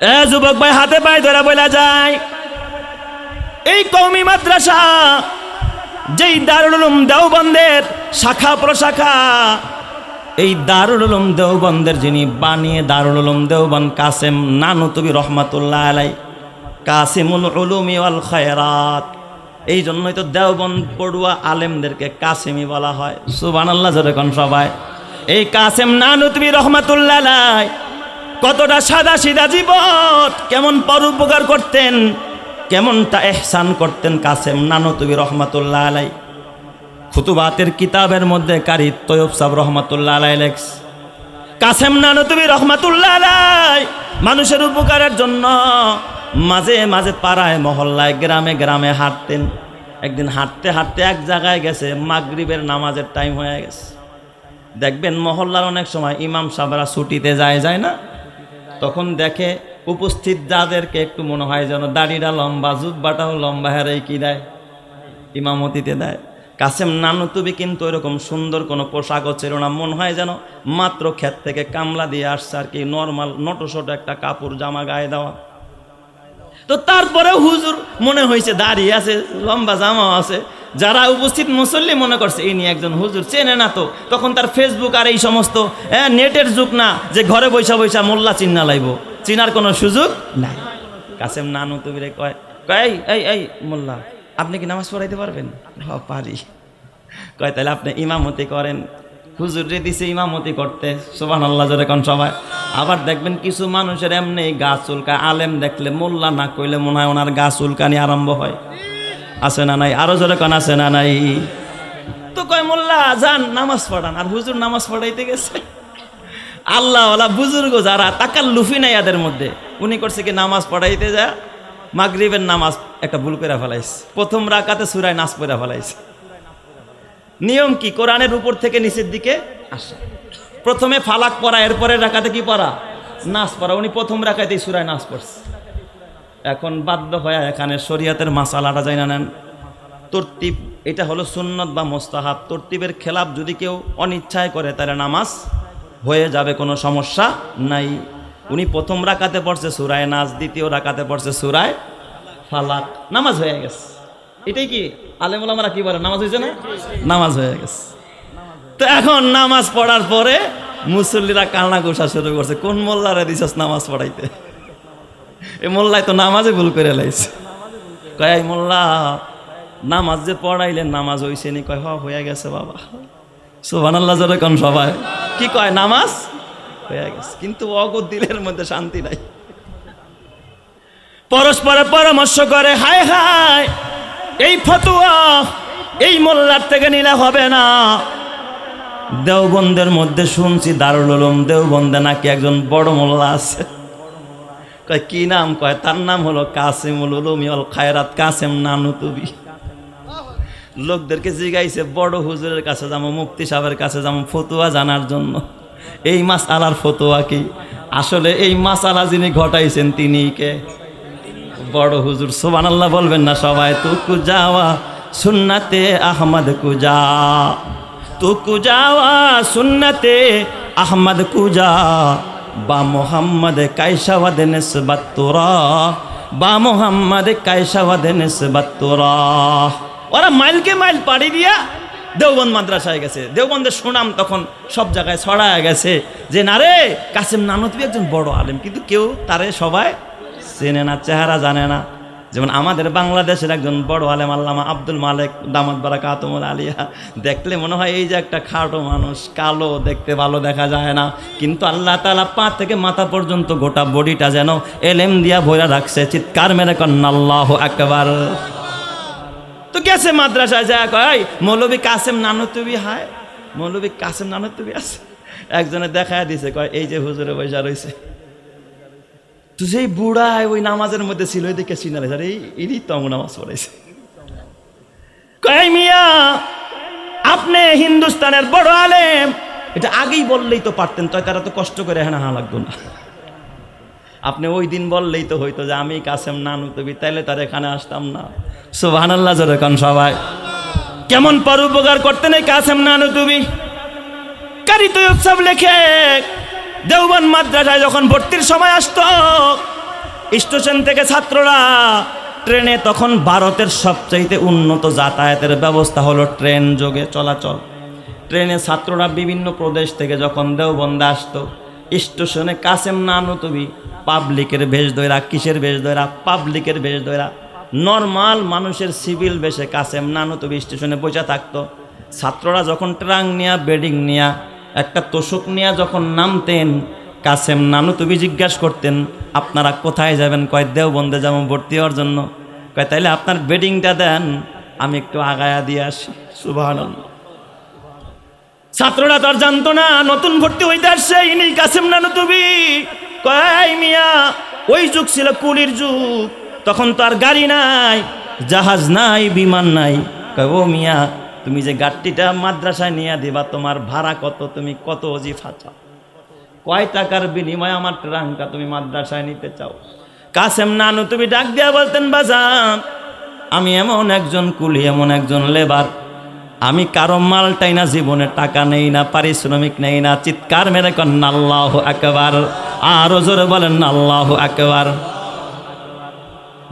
এ যুবক ভাই, হাতে পায়ে ধরে বলা যায়। এই কৌমি মাদ্রাসা, যেই দারুল দেওবন্দের শাখা প্রশাখা, এই দারুল উলুম দেওবন্দের যিনি বানিয়ে দারুল উলুম দেওবন কাসেম নানুতবি রহমাতুল্লাহ আলাই কাসিমুল উলুমি ওয়াল খায়রাত, এই জন্যই তো দেওবন পড়ুয়া আলেমদেরকে কাসেমি বলা হয়। সুবহানাল্লাহ, জোরে কোন সবাই। এই কাসেম নানুতবি রহমাতুল্লাহ আলাই কতটা সাদা সিধা জীবন, কেমন পরোপকার করতেন, কেমনটা এহসান করতেন কাসেম নানতবি রহমাতুল্লাহ আলাই। খুতুবাতের কিতাবের মধ্যে কারি তৈয়ব সাহ রহমাতুল্লাহ আলাই লেখস কাসেম নানতবি রহমাতুল্লাহ আলাই, মানুষের উপকারের জন্য মাঝে মাঝে পাড়ায়, মহল্লায়, গ্রামে গ্রামে হাঁটতেন। একদিন হাঁটতে হাঁটতে এক জায়গায় গেছে, মাগরিবের নামাজের টাইম হয়ে গেছে। দেখবেন মহল্লার অনেক সময় ইমাম সাহেবরা ছুটিতে যায় যায় না? তখন দেখে উপস্থিত যাদেরকে একটু মনে হয় যেন দাড়িটা লম্বা জুব্বাটাও লম্বা হেরাই কি দেয়? ইমামতিতে দেয়। কাসেম নানুতুবি কিন্তু এরকম সুন্দর কোনো পোশাকও ছিল না। মনে হয় যেন মাত্র ক্ষেত থেকে কামলা দিয়ে আসছে আর কি নর্মাল নটোশট একটা কাপড়, জামা গায়ে দেওয়া। তো তারপরেও হুজুর মনে হয়েছে দাঁড়িয়ে আছে, লম্বা জামাও আছে। যারা উপস্থিত মুসল্লি মনে করছে, এই নিয়ে একজন হুজুর চেনে না তো। তখন তার ফেসবুক আর এই সমস্ত নেটের যুগ না, যে ঘরে বৈশা বৈশা মোল্লা চিন্না লাইব। চিনার কোনো সুযোগ নাই। কাসেম নানু তুমি রে কয় কয়, এই এই মোল্লা, আপনি কি নামাজ পড়াইতে পারবেন? পারি। কয়, তাহলে আপনি ইমামতি করেন। হুজুর রে দিছে ইমামতি করতে সোবান আল্লাহ জোরে কোন সবাই। আবার দেখবেন কিছু মানুষের এমনি গা চুলকা আলেম দেখলে মোল্লা না কইলে মনে হয় ওনার গা চুলকানি আরম্ভ হয়। আছে না নাই? আরও জোরে কোন, আছে না নাই? তো কয়, মোল্লা, যান, নামাজ পড়ান। আর হুজুর নামাজ পড়াইতে গেছে। আল্লাহ বুজুর্গ যারা তাকার লুফি নাই এদের মধ্যে। উনি করছে কি, নামাজ পড়াইতে যা, মাগরিবের নামাজ একটা ভুল করে ফেলাইছে। প্রথম রাকাতে সুরায় নাচ পড়া ফেলাইছে। নিয়ম কি? কোরআনের উপর থেকে নিচের দিকে আসা। প্রথমে ফালাক পড়া এরপরে রাখাতে কি পড়া? নাচ পড়া। উনি প্রথম রাখাতেই সুরায় নাচ পড়ছে। এখন বাধ্য হয়ে এখানে শরিয়াতের মাসালাটা যাই না নেন। তরতিব, এটা হলো সুন্নত বা মোস্তাহাব। তরতিবের খেলাপ যদি কেউ অনিচ্ছায় করে, তাহলে নামাজ হয়ে যাবে, কোনো সমস্যা নাই। উনি প্রথম রাকাতে পড়ছে সুরায় নাচ দ্বিতীয় রাকাতে পড়ছে সুরায় ফালাক। নামাজ হয়ে গেছে। এটাই কি? আলেমুলামারা কি বলে? নামাজ হয়েছে না? নামাজ হয়ে গেছে। তো এখন নামাজ পড়ার পরে মুসল্লিরা কান্না ঘোষা শুরু করছে। কোন মোল্লারে দিছস নামাজ পড়াইতে? এই মোল্লায় তো নামাজে ভুল করে লাইছে। কয় মোল্লা, নামাজ যে পড়াইলেন, নামাজ হইছে নি? কয়, হয়ে গেছে বাবা। সোভান আল্লাহ জোরে কোন সবাই। কি কয়, নামাজ? হয়ে গেছে। কিন্তু অগত দিলের মধ্যে শান্তি নাই। পরস্পরে পরামর্শ করে, হায় হায়, এই ফতুয়া এই মোল্লার থেকে নিলে হবে না। দেওবন্দের মধ্যে শুনছি, দারুল উলুম দেওবন্দে নাকি একজন বড় মোল্লা আছে। কয়, কি নাম? কয়, তার নাম হলো কাসিমুল উলুম অল খায়রাত কাসেম নানু নানুতুবি। লোকদেরকে জিগাইছে, বড় হুজুরের কাছে যাব, মুফতি সাহেবের কাছে যাব ফতুয়া জানার জন্য। এই মাস আলার ফতুয়া কি? আসলে এই মাস আলা যিনি ঘটাইছেন তিনি কে? বড় হুজুর সোবান আল্লাহ বলবেন না সবাই, তু কুজাওয়া সুন্নাতে আহমদ কুজা তু কুজাওয়া সুন্নাতে আহমদ কুজা বা মোহাম্মদ কাইসাওয়াদ নিসবাত বা মোহাম্মদ কাইসাওয়াদ নিসবাত ওরা মাইলকে মাইল পাড়ি দিয়া দেওবন্দ মাদ্রাসায় গেছে। দেওবন্দের সুনাম তখন সব জায়গায় ছড়ায় গেছে যে, না রে, কাসেম নানতবি একজন বড় আলেম, কিন্তু কেউ তারে সবাই চেনে না, চেহারা জানে না। যেমন আমাদের বাংলাদেশের একজন বড় আলেম আল্লামা আব্দুল মালেক দামাত বারা কাতমুল আলিয়া, দেখলে মনে হয় এই যে একটা খাটো মানুষ, কালো, দেখতে ভালো দেখা যায় না। কিন্তু আল্লাহ তালা পা থেকে মাথা পর্যন্ত গোটা বডিটা যেন এলেম দিয়া ভৈরা রাখছে। চিৎকার মেরে কন্যা আল্লাহ একবার তো গেছে মাদ্রাসায় যায় কয় মৌলবী কাসেম নানতুবি হায়, মৌলবী কাসেম নানতুবি আছে? একজনে দেখায় দিছে, কয়, এই যে হুজুরে বৈশা রয়েছে তো সেই বুড়ায় ওই নামাজের মধ্যে ছিল ওই দেখে সিনারে স্যার এই তো নামাজ পড়াইছে। কয় মিয়া, আপনি হিন্দুস্তানের বড় আলেম। এটা আগেই বললেই তো পারতেন, তো তারা তো কষ্ট করে হ্যাঁ হা লাগতো না। আপনি ওই দিন বললেই তো হইতো যে, আমি কাসেম নানু তবি, তাইলে তার এখানে আসতাম না। সুবাহান আল্লাহ কান সবাই। কেমন পর উপকার করতেন এই কাসেম নানু তুমি কারি তো উৎসব লেখে দেওবান মাদ্রাসায় যখন ভর্তির সময় আসতো, স্টেশন থেকে ছাত্ররা ট্রেনে তখন ভারতের সবচাইতে উন্নত যাতায়াতের ব্যবস্থা হলো ট্রেন যোগে চলাচল। ট্রেনে ছাত্ররা বিভিন্ন প্রদেশ থেকে যখন দেওবন্দে আসতো, স্টেশনে কাসেম নানুতবি পাবলিকের বেশ দৈরা কিসের বেশ দৈরা পাবলিকের বেশ দৈরা নর্মাল মানুষের সিভিল বেশে কাসেম নানুতবি স্টেশনে বসে থাকতো। ছাত্ররা যখন ট্রাং নিয়া, বেডিং নিয়া একটা তোষক নিয়া যখন নামতেন, কাসেম নানু তুমি জিজ্ঞাসা করতেন, আপনারা কোথায় যাবেন? কয়, দেওবন্দে যেমন ভর্তি হওয়ার জন্য। কয়, তাইলে আপনার বেডিংটা দেন, আমি একটু আগায়া দিয়ে আসি। সুবাহ ছাত্ররা তো আর জানতো না, নতুন ভর্তি হইতে আসছে ইনি কাসেম নানু তুমি। কয় মিয়া, ওই যুগ ছিল কুলির যুগ, তখন তো আর গাড়ি নাই, জাহাজ নাই, বিমান নাই। কয়, ও মিয়া তুমি যে গাড়িটা মাদ্রাসায় নিয়ে দিবা, তোমার ভাড়া কত, তুমি কত অজিফা চাও? কয় টাকার বিনিময়ে আমার ট্রাঙ্কা তুমি মাদ্রাসায় নিতে চাও? কাসেম নানু, তুমি ডাক দিয়া বলতেন, বাজান, আমি এমন একজন কুলি, এমন একজন লেবার। আমি কারও মালটাই না, জীবনে টাকা নেই না, পারিশ্রমিক নেই না, চিৎকার মেরে কন, আল্লাহ একবার আরও জোরে বলেন নাল্লাহ একবার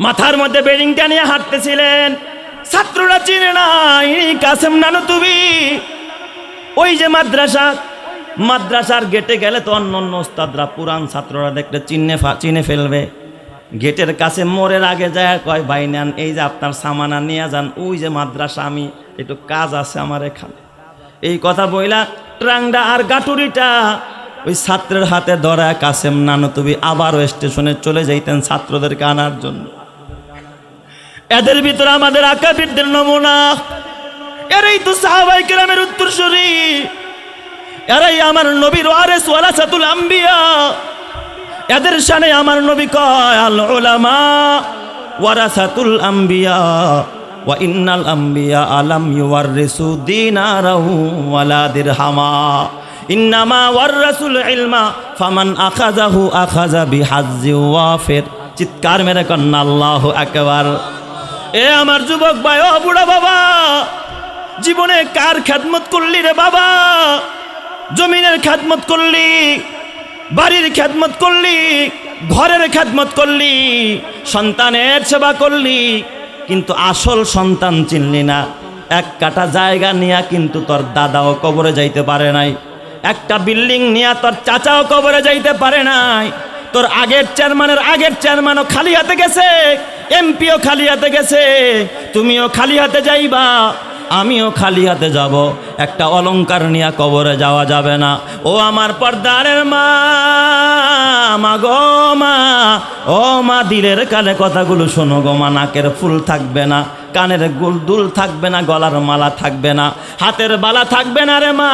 মাথার মধ্যে বেডিংটা নিয়ে হাঁটতেছিলেন। ছাত্ররা চিনে না ইনি কাসেম নানু তুমি। ওই যে মাদ্রাসা, মাদ্রাসার গেটে গেলে তো অন্য অন্য ওস্তাদরা পুরান ছাত্ররা দেখলে চিনে চিনে ফেলবে। গেটের কাছে মোড়ের আগে যায়, কয়, ভাই নেন, এই যে আপনার সামানা, নিয়ে যান, ওই যে মাদ্রাসা আমি, একটু কাজ আছে আমার এখানে। এই কথা বইলা ট্রাংডা আর গাটুরিটা ওই ছাত্রের হাতে ধরা, কাসেম নানু তুমি আবারও স্টেশনে চলে যাইতেন ছাত্রদেরকে আনার জন্য। এদের ভিতরে আমাদের আকাবিরদের নমুনা। এরাই তো সাহাবাই কেরামের উত্তরসূরি। এরাই আমার নবীর ওয়ারেস ওয়ারাসাতুল আম্বিয়া। এদের সানে আমার নবী কয়, আল উলামা ওয়ারাসাতুল আম্বিয়া ওয়া ইন্নাল আম্বিয়া আলাম ইউয়াররিসু দিনারাহু ওয়ালা দিরহামা। ইন্নামা ওয়াররাসুল ইলমা ফামান আখাযাহু আখাযা বিহাজ্জি ওয়াফির। চিৎকার মেরে কন্না আল্লাহু আকবার। এ আমার যুবক ভাই, ও বুড়া বাবা, জীবনে কার খেদমত করলি রে বাবা? জমিনের খেদমত করলি, বাড়ির খেদমত করলি, ঘরের খেদমত করলি, সন্তানের সেবা করলি, কিন্তু আসল সন্তান চিনলি না। এক কাটা জায়গা নিয়া কিন্তু তোর দাদাও কবরে যাইতে পারে নাই। একটা বিল্ডিং নিয়া তোর চাচাও কবরে যাইতে পারে নাই। তোর আগের চেয়ারম্যানের আগের চেয়ারম্যানও খালি হাতে গেছে। এমপিও খালি হাতে গেছে তুমিও খালি হাতে যাইবা। আমিও খালি হাতে যাব। একটা অলংকার নিয়ে কবরে যাওয়া যাবে না। ও আমার পর্দারের মা মা গো মা, ও মা, দিলের কানে কথাগুলো শোনো গো মা, নাকের ফুল থাকবে না, কানের গুল দুল থাকবে না, গলার মালা থাকবে না, হাতের বালা থাকবে না রে মা,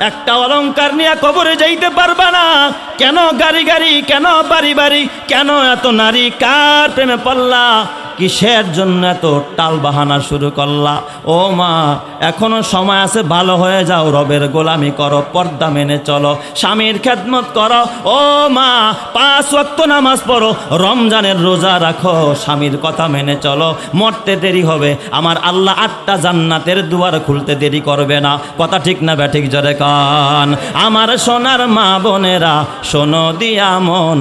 একটা অলংকার নিয়ে কবরে যাইতে পারবে না। কেন গাড়ি গাড়ি, কেন বাড়ি বাড়ি, কেন এত নারী, কার প্রেমে পল্লা কিসের জন্য এত টাল বাহানা শুরু করলা? ও মা, এখনও সময় আছে, ভালো হয়ে যাও, রবের গোলামি করো, পর্দা মেনে চলো, স্বামীর খেদমত করো। ও মা, পাঁচ ওয়াক্ত নামাজ পড়ো, রমজানের রোজা রাখো, স্বামীর কথা মেনে চলো, মরতে দেরি হবে, আমার আল্লাহ আটটা জান্নাতের দুয়ার খুলতে দেরি করবে না। কথা ঠিক না ব্যাঠিক, জরে কান। আমার সোনার মা বোনেরা, শোনো দিয়া মন,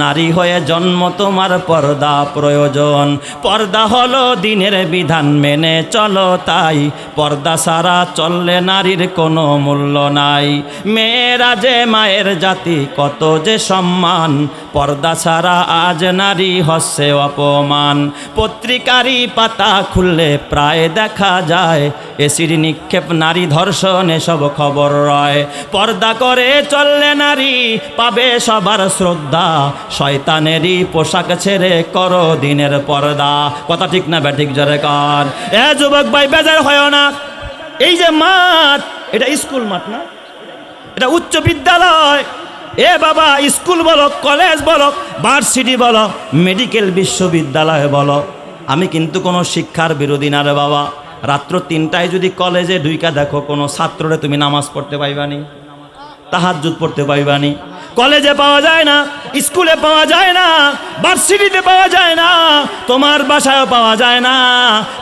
নারী হয়ে জন্ম তোমার পর্দা প্রয়োজন। পর্দা হলো দিনের বিধান মেনে চলো তাই। পর্দা সারা চললে নারীর কোনো মূল্য নাই। মেয়েরা যে মায়ের জাতি, কত যে সম্মান। পর্দা ছাড়া আজ নারী হচ্ছে অপমান। পত্রিকারই পাতা খুললে প্রায় দেখা যায়। এসির নিক্ষেপ নারী ধর্ষণ এসব খবর রয়। পর্দা করে চললে নারী পাবে সবার শ্রদ্ধা। শয়তানেরই পোশাক ছেড়ে করো দিনের পর্দা। কথা ঠিক না ব্যাঠিক জরে কান। এ যুবক ভাই, বেজার হয় না। এই যে মাঠ, এটা স্কুল মাঠ না? এটা উচ্চ বিদ্যালয়। এ বাবা, স্কুল বলো, কলেজ বলো, ভার্সিটি বলো, মেডিকেল বিশ্ববিদ্যালয় বলো। আমি কিন্তু কোনো শিক্ষার বিরোধী না রে বাবা। রাত্র তিনটায় যদি কলেজে ঢুইকা দেখো, কোনো ছাত্ররে তুমি নামাজ পড়তে পাইবানি তাহাজ্জুদ পড়তে পাইবানি কলেজে পাওয়া যায় না, স্কুলে পাওয়া যায় না, ভার্সিটিতে পাওয়া যায় না, তোমার বাসায়ও পাওয়া যায় না,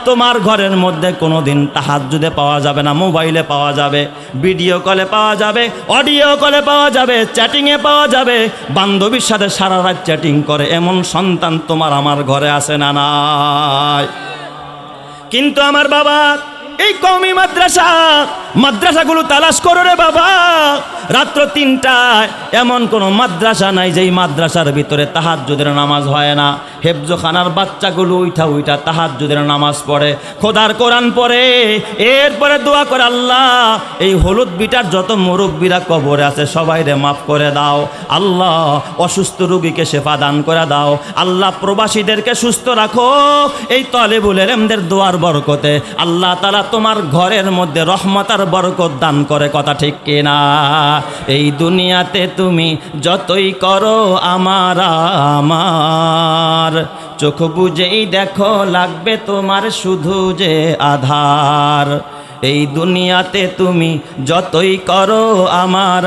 তোমার ঘরের মধ্যে কোনো দিন তাহাজ্জুদে পাওয়া যাবে না, মোবাইলে পাওয়া যাবে, ভিডিও কলে পাওয়া যাবে, অডিও কলে পাওয়া যাবে, চ্যাটিংয়ে পাওয়া যাবে, বান্ধবীর সাথে সারা রাত চ্যাটিং করে, এমন সন্তান তোমার আমার ঘরে আসে না, নাই। কিন্তু আমার বাবা এই কওমি মাদ্রাসা, মাদ্রাসাগুলো তালাশ করো রে বাবা। রাত্র তিনটায় এমন কোনো মাদ্রাসা নাই যেই মাদ্রাসার ভিতরে তাহাজ্জুদের নামাজ হয় না। হেফজোখানার বাচ্চাগুলো উইঠা উইঠা তাহাজ্জুদের নামাজ পড়ে, খোদার কোরআন পড়ে। এরপরে দোয়া করে আল্লাহ, এই হলুদ বিটার যত মুরব্বীরা কবরে আছে সবাই রে মাফ করে দাও। আল্লাহ অসুস্থ রুগীকে শেফা দান করে দাও। আল্লাহ প্রবাসীদেরকে সুস্থ রাখো। এই তলেবুল এলেমদের দোয়ার বরকতে আল্লাহ তালা তোমার ঘরের মধ্যে রহমতার বরকত দান করে কথা ঠিক কিনা? এই দুনিয়াতে তুমি যতই করো আমার আমার। চোখ বুঝেই দেখো, লাগবে তোমার শুধু যে আধার। এই দুনিয়াতে তুমি যতই করো আমার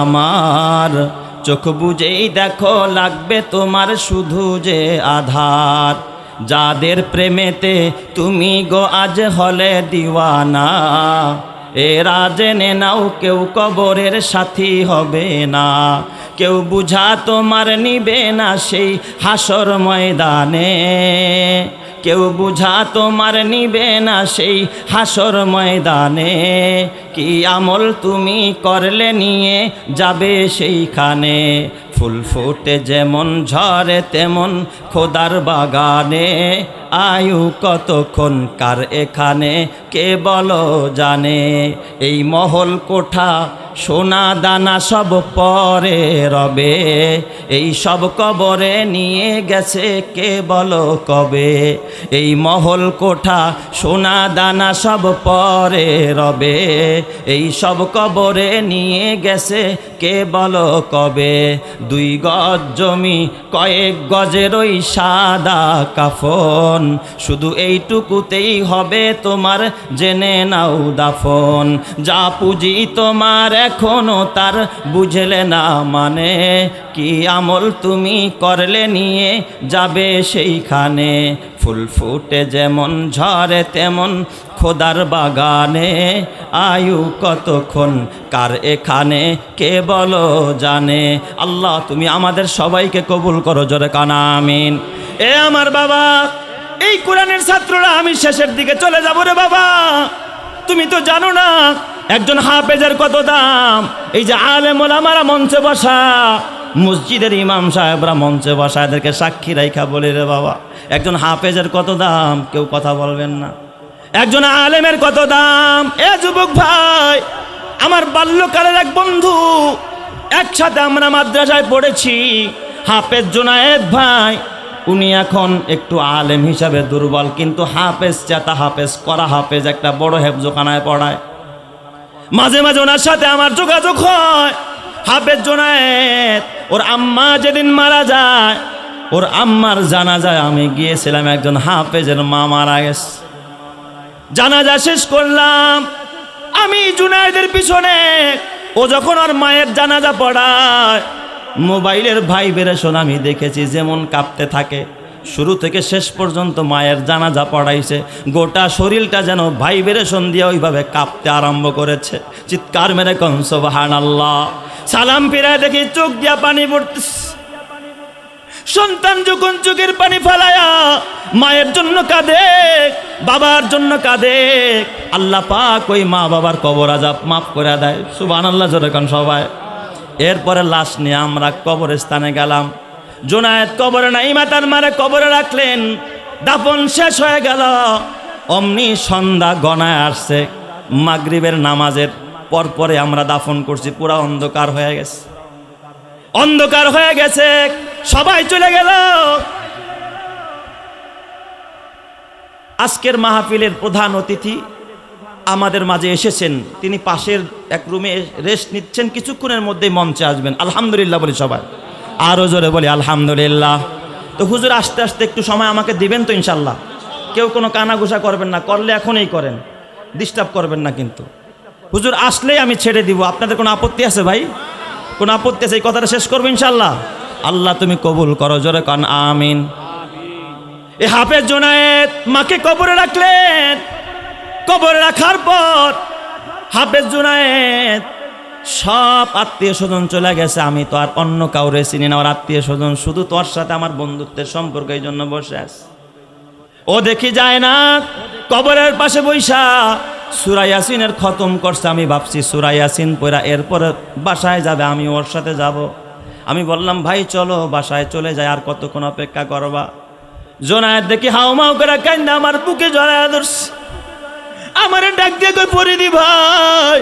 আমার। চোখ বুঝেই দেখো, লাগবে তোমার শুধু যে আধার। যাদের প্রেমেতে তুমি গো আজ হলে দিওয়ানা, এরা জেনে নাও কেউ কবরের সাথী হবে না। কেউ বুঝা তোমার নিবে না সেই হাসর ময়দানে। কেউ বুঝা তোমার নিবে না সেই হাসর ময়দানে। কি আমল তুমি করলে নিয়ে যাবে সেইখানে? ফুল ফুটে যেমন ঝরে, তেমন খোদার বাগানে। আয়ু কতক্ষণ, কার এখানে, কে বলো জানে? এই মহল কোঠা সোনা দানা সব পরে রবে, এই সব কবরে নিয়ে গেছে কে বলো কবে? এই মহল কোঠা সোনা দানা সব পরে রবে, এই সব কবরে নিয়ে গেছে কে বলো কবে? দুই গজ জমি, কয়েক গজের ওই সাদা কাফন, শুধু এইটুকুতেই হবে তোমার জেনে নাও দাফন। যা পুঁজি তোমার এখনও তার বুঝলে না মানে। কি আমল তুমি করলে নিয়ে যাবে সেইখানে? ফুল ফুটে যেমন ঝরে তেমন খোদার বাগানে। আয়ু কতক্ষণ কার এখানে, কে বলো জানে। আল্লাহ, তুমি আমাদের সবাইকে কবুল করো জোরে কানা, আমিন। এ আমার বাবা, এই কোরআনের ছাত্ররা আমি শেষের দিকে চলে যাব রে বাবা। তুমি তো জানো না একজন হাফেজের কত দাম? এই যে আলেমুল আমারা মঞ্চে বসা। মসজিদের ইমাম সাহেবরা মঞ্চে বসা, এদেরকে সাক্ষী রাইখা বলে রে বাবা। একজন হাফেজের কত দাম? কেউ কথা বলবেন না। একজন আলেমের কত দাম? এ যুবক ভাই, আমার বাল্যকালের এক বন্ধু, একসাথে আমরা মাদ্রাসায় পড়েছি। হাফেজ জোনায়েদ ভাই, উনি এখন একটু আলেম হিসাবে দুর্বল, কিন্তু হাফেজ চেতা হাফেজ করা হাফেজ, একটা বড় হেফজোখানায় পড়ায়। মাঝে মাঝে ওনার সাথে আমার যোগাযোগ হয়। হাফেজ জোনায়েত ওর আম্মা যেদিন মারা যায়, ওর আম্মার জানা যায় আমি গিয়েছিলাম, একজন হাফেজের মা মারা গেছে। জানাজা শেষ করলাম, আমি জুনায়েদের পিছনে, ও যখন ওর মায়ের জানাজা পড়ায়, মোবাইলের ভাইব্রেশন আমি দেখেছি, যেমন কাঁপতে থাকে। শুরু থেকে শেষ পর্যন্ত মায়ের জানাজা পড়াইছে। গোটা শরীরটা যেন ভাইব্রেশন দিয়ে ওইভাবে কাঁপতে আরম্ভ করেছে। চিৎকার মেরে কনসবাহান আল্লাহ সালাম ফিরায় দেখি চোখ দিয়া পানি পড়তেছে। সন্তান যখন চোখের পানি ফেলায়া মায়ের জন্য কাঁদে, বাবার জন্য কাঁদে, আল্লাহ পাক ওই মা বাবার কবর আজাব মাফ করে দেয়। সুবান আল্লাহ যেরকম সবাই। এরপরে লাশ নিয়ে আমরা কবরস্থানে গেলাম। জোনায়েত কবরে নাই মাতার মারে কবরে রাখলেন। দাফন শেষ হয়ে গেল। অমনি সন্ধ্যা গনায় আসছে। মাগরিবের নামাজের পরপরে আমরা দাফন করছি। পুরা অন্ধকার হয়ে গেছে। অন্ধকার হয়ে গেছে। সবাই চলে গেল। আজকের মাহফিলের প্রধান অতিথি আমাদের মাঝে এসেছেন। তিনি পাশের এক রুমে রেস্ট নিচ্ছেন। কিছুক্ষণের মধ্যেই মঞ্চে আসবেন। আলহামদুলিল্লাহ বলি সবাই। আরও জোরে বলি, আলহামদুলিল্লাহ। তো হুজুর, আস্তে আস্তে একটু সময় আমাকে দিবেন তো ইনশাল্লাহ। কেউ কোনো কানাঘুষা করবেন না, করলে এখনই করেন। ডিস্টার্ব করবেন না কিন্তু। হুজুর, আসলেই আমি ছেড়ে দিব। আপনাদের কোনো আপত্তি আছে ভাই? কোনো আপত্তি আছে? এই কথাটা শেষ করব ইনশাল্লাহ। আল্লাহ তুমি কবুল করো, জোরে কান, আমিন। এ হাফেজ জোনায়েত মাকে কবরে রাখলেন। কবরে রাখার পর হাফেজ জোনায়েত সব আত্মীয় স্বজন চলে গেছে, আমি তো আর অন্য কাউরে চিনি না। আমার আত্মীয় স্বজন শুধু তোর সাথে আমার বন্ধুত্বের সম্পর্ক, এই জন্য বসে আছে। ও দেখি যায় না, কবরের পাশে বৈশা। সুরাইয়াসিনের খতম করছে, আমি ভাবছি সুরাইয়াসিন পড়া এরপরে বাসায় যাবে, আমি ওর সাথে যাব। আমি বললাম, ভাই, চলো, বাসায় চলে যায় আর কতক্ষণ অপেক্ষা করবা? জোনায়ের দেখি হাও মাও করে কান্দা আমার বুকে জড়ায় ধরছে। আমার ডাক দিয়ে কই পরিদি ভাই।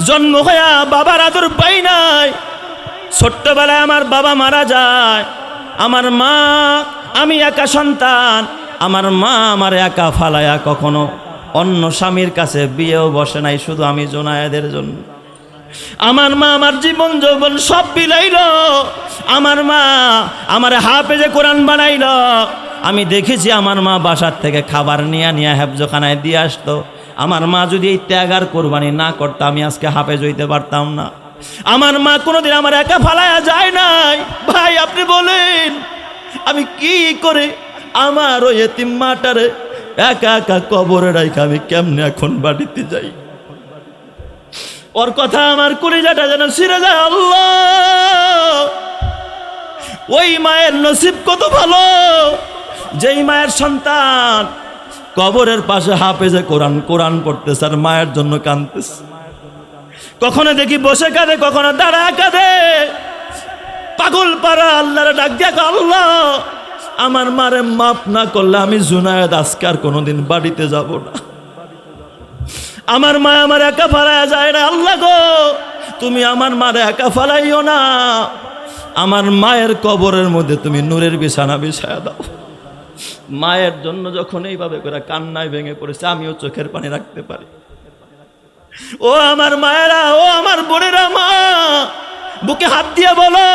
জন্ম হইয়া বাবার আদর পাই নাই। ছোট্টবেলায় আমার বাবা মারা যায়। আমার মা, আমি একা সন্তান। আমার মা আমার একা ফালায়া কখনো অন্য স্বামীর কাছে বিয়েও বসে নাই, শুধু আমি জোনায়েদের জন্য। আমার মা আমার জীবন যৌবন সব বিলাইল। আমার মা আমার হাফেজে কোরআন বানাইল। আমি দেখেছি আমার মা বাসার থেকে খাবার নিয়ে নিয়ে হেফজখানায় দিয়ে আসতো। আমার মা যদি এই ত্যাগার কোরবানি না করতো, আমি আজকে হাফেজ হইতে পারতাম না। আমার মা কোনোদিন আমার একা ফালায়া যায় নাই। ভাই, আপনি বলেন, আমি কি করে আমার ওই এতিম মাটারে একা একা কবরে রাইখা আমি কেমনে এখন বাড়িতে যাই? ওর কথা আমার কলিজাটা যেন ছিঁড়ে যায়, আল্লাহ। ওই মায়ের নসিব কত ভালো, যেই মায়ের সন্তান কবরের পাশে হাফেজে কোরআন কোরআন পড়তেছে আর মায়ের জন্য কাঁদতেছে। কখনো দেখি বসে কাঁদে, কখনো দাঁড়া কাঁদে। পাগল পাড়া, আল্লাহর ডাক দেখ আল্লাহ, আমার মারে মাপ না করলে আমি জুনায়দ আজকে আর কোনোদিন বাড়িতে যাব না। আমার মা আমার একা ফালাইয়া যায় না, আল্লাহ গো, তুমি আমার মারে একা ফালাইও না। আমার মায়ের কবরের মধ্যে তুমি নূরের বিছানা বিছায়া দাও। মায়ের জন্য যখন এইভাবে করে কান্নায় ভেঙে পড়েছে, আমিও চোখের পানি রাখতে পারি। ও আমার মায়েরা, ও আমার বোনেরা মা, বুকে হাত দিয়ে বলো,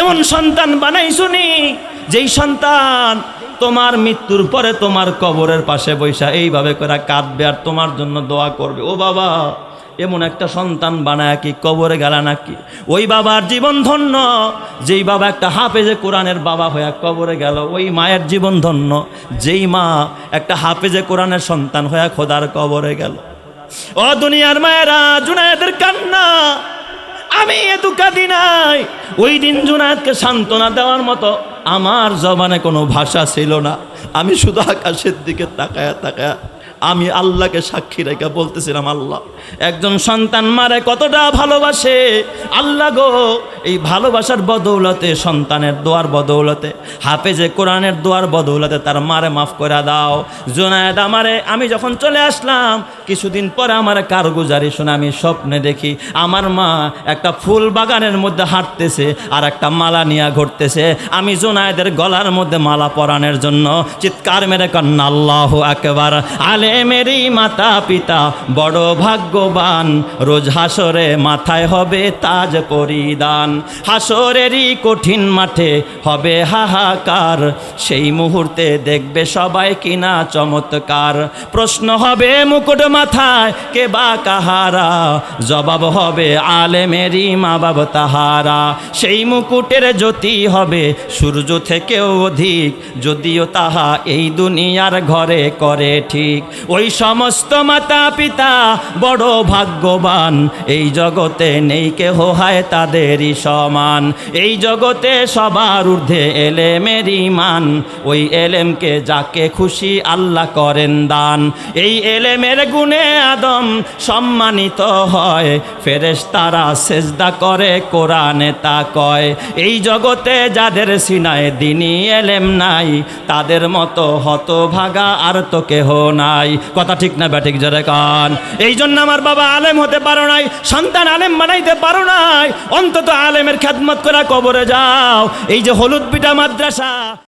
এমন সন্তান বানাই শুনি যেই সন্তান তোমার মৃত্যুর পরে তোমার কবরের পাশে বৈশা এইভাবে করে কাঁদবে আর তোমার জন্য দোয়া করবে। ও বাবা এমন একটা সন্তান বানায় কি কবরে গেল নাকি? ওই বাবার জীবন ধন্য, যেই বাবা একটা হাফেজে কোরআনের বাবা হয়ে কবরে গেল, ওই মায়ের জীবন ধন্য, যেই মা একটা হাফেজে কোরআনের সন্তান হয়ে খোদার কবরে গেল। ও দুনিয়ার মায়েরা, জুনায়েদের কান্না, আমি এত কাঁদি নাই। ওই দিন জুনায়েদকে সান্ত্বনা দেওয়ার মতো আমার জবানে কোনো ভাষা ছিল না। আমি শুধু আকাশের দিকে তাকায়া তাকায়া আমি আল্লাহকে সাক্ষী রেখে বলতেছিলাম, আল্লাহ, একজন সন্তান মারে কতটা ভালোবাসে? আল্লাহ গো, এই ভালোবাসার বদৌলতে, সন্তানের দোয়ার বদৌলতে, হাফেজে কোরআনের দোয়ার বদৌলতে তার মারে মাফ করে দাও। জোনায়েদ আমারে আমি যখন চলে আসলাম, কিছুদিন পরে আমার কারগুজারি শুনে আমি স্বপ্নে দেখি, আমার মা একটা ফুল বাগানের মধ্যে হাঁটতেছে আর একটা মালা নিয়ে ঘটতেছে আমি জোনায়েদের গলার মধ্যে মালা পরানোর জন্য চিৎকার মেরে কন্যা আল্লাহ একবার আলে মেরি মাতা পিতা বড় ভাগ্যবান। রোজ হাসরে মাথায় হবে তাজ পরিদান হাসরেরই কঠিন মাঠে হবে হাহাকার। সেই মুহূর্তে দেখবে সবাই কিনা চমৎকার। প্রশ্ন হবে মুকুট মাথায় কে বা কাহারা? জবাব হবে আলেমেরই মা বাব তাহারা। সেই মুকুটের জ্যোতি হবে সূর্য থেকেও অধিক। যদিও তাহা এই দুনিয়ার ঘরে করে ঠিক। ওই সমস্ত মাতা পিতা বড় ভাগ্যবান। এই জগতে নেই কেহ, হয় তাদেরই সমান। এই জগতে সবার ঊর্ধ্বে এলেমের ইমান ওই এলেমকে যাকে খুশি আল্লাহ করেন দান। এই এলেমের গুণে আদম সম্মানিত হয়। ফেরেশ তারা সেজদা করে, কোরআনে তা কয়। এই জগতে যাদের সিনায় দিনই এলেম নাই, তাদের মতো হতভাগা আর তো কেহ নাই। কথা ঠিক না ব্যাটিক জোরে কান। এই জন্য আমার বাবা আলেম হতে পারো নাই, সন্তান আলেম বানাইতে পারো নাই, অন্তত আলেমের খেদমত করা কবরে যাও। এই যে হলুদ পিঠা মাদ্রাসা